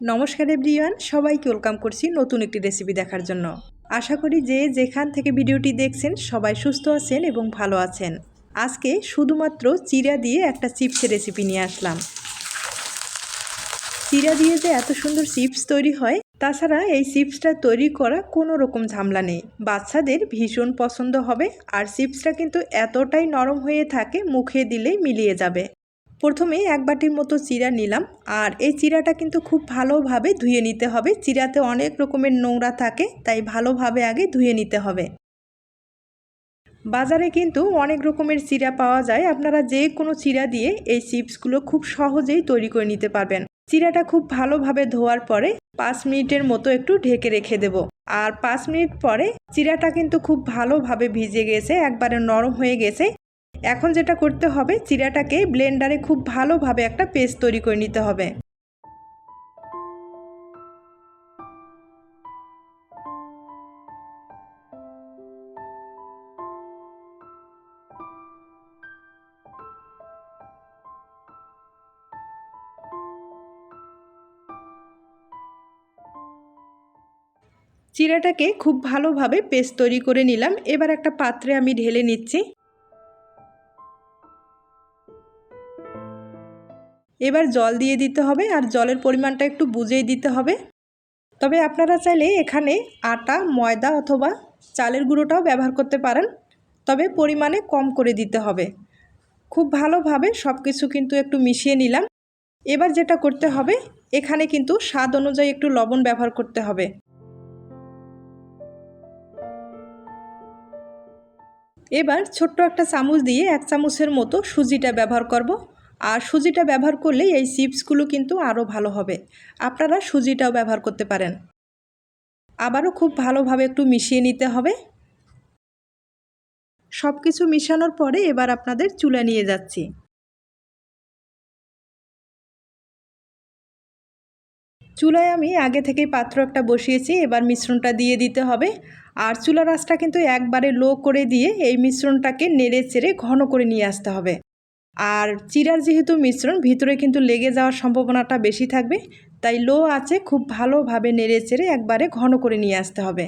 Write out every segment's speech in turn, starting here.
নমস্কার এভরিওয়ান, সবাইকে ওয়েলকাম করছি নতুন একটি রেসিপি দেখার জন্য। আশা করি যে যেখান থেকে ভিডিওটি দেখছেন সবাই সুস্থ আছেন এবং ভালো আছেন। আজকে শুধুমাত্র চিরা দিয়ে একটা চিপসের রেসিপি নিয়ে আসলাম। চিরা দিয়ে যে এত সুন্দর চিপস তৈরি হয়, তাছাড়া এই চিপসটা তৈরি করা কোনো রকম ঝামেলা নেই। বাচ্চাদের ভীষণ পছন্দ হবে, আর চিপসটা কিন্তু এতটাই নরম হয়ে থাকে, মুখে দিলেই মিলিয়ে যাবে। প্রথমে এক বাটির মতো চিরা নিলাম, আর এই চিরাটা কিন্তু খুব ভালোভাবে ধুয়ে নিতে হবে। চিরাতে অনেক রকমের নোংরা থাকে, তাই ভালোভাবে আগে ধুয়ে নিতে হবে। বাজারে কিন্তু অনেক রকমের চিরা পাওয়া যায়। আপনারা যে কোনো চিরা দিয়ে এই চিপসগুলো খুব সহজেই তৈরি করে নিতে পারবেন। চিরাটা খুব ভালোভাবে ধোয়ার পরে পাঁচ মিনিটের মতো একটু ঢেকে রেখে দেব। আর পাঁচ মিনিট পরে চিরাটা কিন্তু খুব ভালোভাবে ভিজে গেছে, একবারে নরম হয়ে গেছে। এখন যেটা করতে হবে, চিরাটাকে ব্লেন্ডারে খুব ভালোভাবে একটা পেস্ট তৈরি করে নিতে হবে। চিরাটাকে খুব ভালোভাবে পেস্ট তৈরি করে নিলাম। এবার একটা পাত্রে আমি ঢেলে নিচ্ছি। এবার জল দিয়ে দিতে হবে আর জলের পরিমাণটা একটু বুঝেই দিতে হবে। তবে আপনারা চাইলে এখানে আটা, ময়দা অথবা চালের গুঁড়োটাও ব্যবহার করতে পারেন। তবে পরিমাণে কম করে দিতে হবে। খুব ভালোভাবে সব কিছু কিন্তু একটু মিশিয়ে নিলাম। এবার যেটা করতে হবে, এখানে কিন্তু স্বাদ অনুযায়ী একটু লবণ ব্যবহার করতে হবে। এবার ছোট্ট একটা চামচ দিয়ে এক চামচের মতো সুজিটা ব্যবহার করব। আর সুজিটা ব্যবহার করলে এই চিপসগুলো কিন্তু আরও ভালো হবে। আপনারা সুজিটাও ব্যবহার করতে পারেন। আবারও খুব ভালোভাবে একটু মিশিয়ে নিতে হবে। সব কিছু মিশানোর পরে এবার আপনাদের চুলা নিয়ে যাচ্ছি। চুলায় আমি আগে থেকেই পাত্র একটা বসিয়েছি, এবার মিশ্রণটা দিয়ে দিতে হবে। আর চুলার আঁচটা কিন্তু একবারে লো করে দিয়ে এই মিশ্রণটাকে নেড়ে চেড়ে ঘন করে নিয়ে আসতে হবে। আর চিরার যেহেতু মিশ্রণ, ভিতরে কিন্তু লেগে যাওয়ার সম্ভাবনাটা বেশি থাকবে। তাই লো আছে, খুব ভালোভাবে নেড়ে চেড়ে একবারে ঘন করে নিয়ে আসতে হবে।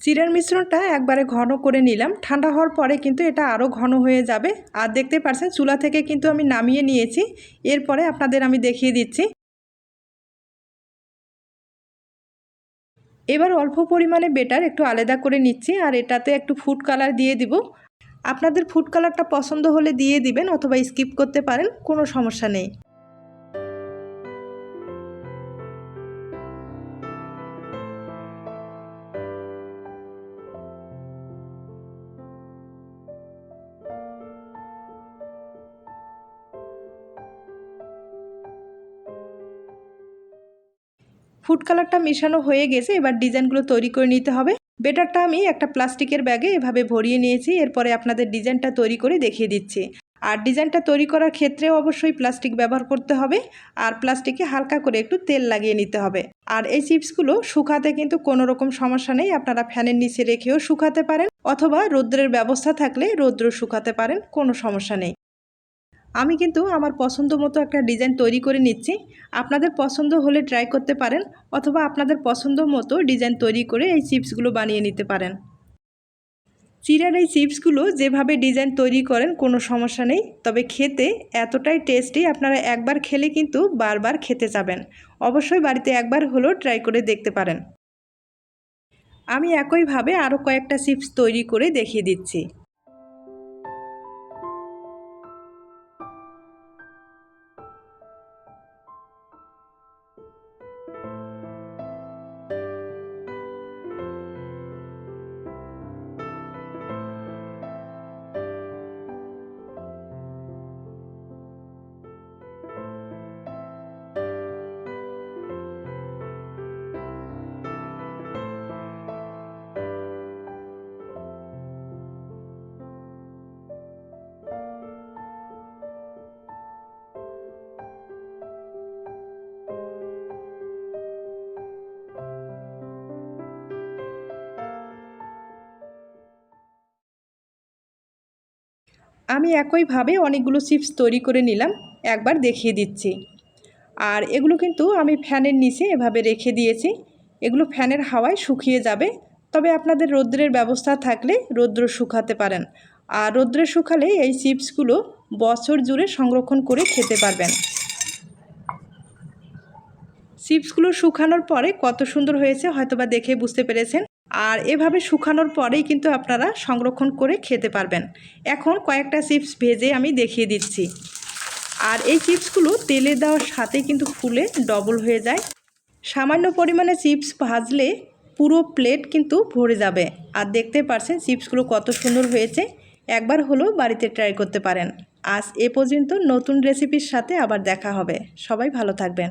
চিরার মিশ্রণটা একবারে ঘন করে নিলাম। ঠান্ডা হওয়ার পরে কিন্তু এটা আরও ঘন হয়ে যাবে। আর দেখতে পাচ্ছেন চুলা থেকে কিন্তু আমি নামিয়ে নিয়েছি। এরপরে আপনাদের আমি দেখিয়ে দিচ্ছি। এবার অল্প পরিমাণে বেটার একটু আলাদা করে নিচ্ছি আর এটাতে একটু ফুড কালার দিয়ে দিব। আপনাদের ফুড কালারটা পছন্দ হলে দিয়ে দিবেন অথবা স্কিপ করতে পারেন, কোনো সমস্যা নেই। ফুড কালারটা মেশানো হয়ে গেছে, এবার ডিজাইনগুলো তৈরি করে নিতে হবে। বেটারটা আমি একটা প্লাস্টিকের ব্যাগে এভাবে ভরিয়ে নিয়েছি, এরপরে আপনাদের ডিজাইনটা তৈরি করে দেখিয়ে দিচ্ছি। আর ডিজাইনটা তৈরি করার ক্ষেত্রে অবশ্যই প্লাস্টিক ব্যবহার করতে হবে, আর প্লাস্টিকে হালকা করে একটু তেল লাগিয়ে নিতে হবে। আর এই চিপসগুলো শুকাতে কিন্তু কোনো রকম সমস্যা নেই, আপনারা ফ্যানের নিচে রেখেও শুকাতে পারেন, অথবা রৌদ্রের ব্যবস্থা থাকলে রৌদ্র শুকাতে পারেন, কোনো সমস্যা নেই। আমি কিন্তু আমার পছন্দ মতো একটা ডিজাইন তৈরি করে নিচ্ছি। আপনাদের পছন্দ হলে ট্রাই করতে পারেন অথবা আপনাদের পছন্দ মতো ডিজাইন তৈরি করে এই চিপসগুলো বানিয়ে নিতে পারেন। চিরার এই চিপসগুলো যেভাবে ডিজাইন তৈরি করেন কোনো সমস্যা নেই, তবে খেতে এতটাই টেস্টি আপনারা একবার খেলে কিন্তু বারবার খেতে যাবেন। অবশ্যই বাড়িতে একবার হলেও ট্রাই করে দেখতে পারেন। আমি একইভাবে আরও কয়েকটা চিপস তৈরি করে দেখিয়ে দিচ্ছি। আমি একইভাবে অনেকগুলো চিপস তৈরি করে নিলাম, একবার দেখিয়ে দিচ্ছি। আর এগুলো কিন্তু আমি ফ্যানের নিচে এভাবে রেখে দিয়েছি। এগুলো ফ্যানের হাওয়ায় শুকিয়ে যাবে। তবে আপনাদের রৌদ্রের ব্যবস্থা থাকলে রৌদ্র শুকাতে পারেন। আর রৌদ্রে শুকালে এই চিপসগুলো বছর জুড়ে সংরক্ষণ করে খেতে পারবেন। চিপসগুলো শুকানোর পরে কত সুন্দর হয়েছে হয়তোবা দেখে বুঝতে পেরেছেন। আর এভাবে শুকানোর পরেই কিন্তু আপনারা সংরক্ষণ করে খেতে পারবেন। এখন কয়েকটা চিপস ভেজে আমি দেখিয়ে দিচ্ছি। আর এই চিপসগুলো তেলে দেওয়ার সাথে কিন্তু ফুলে ডবল হয়ে যায়। সামান্য পরিমাণে চিপস ভাজলে পুরো প্লেট কিন্তু ভরে যাবে। আর দেখতে পারছেন চিপসগুলো কত সুন্দর হয়েছে। একবার হলেও বাড়িতে ট্রাই করতে পারেন। আজ এ পর্যন্ত নতুন রেসিপির সাথে আবার দেখা হবে। সবাই ভালো থাকবেন।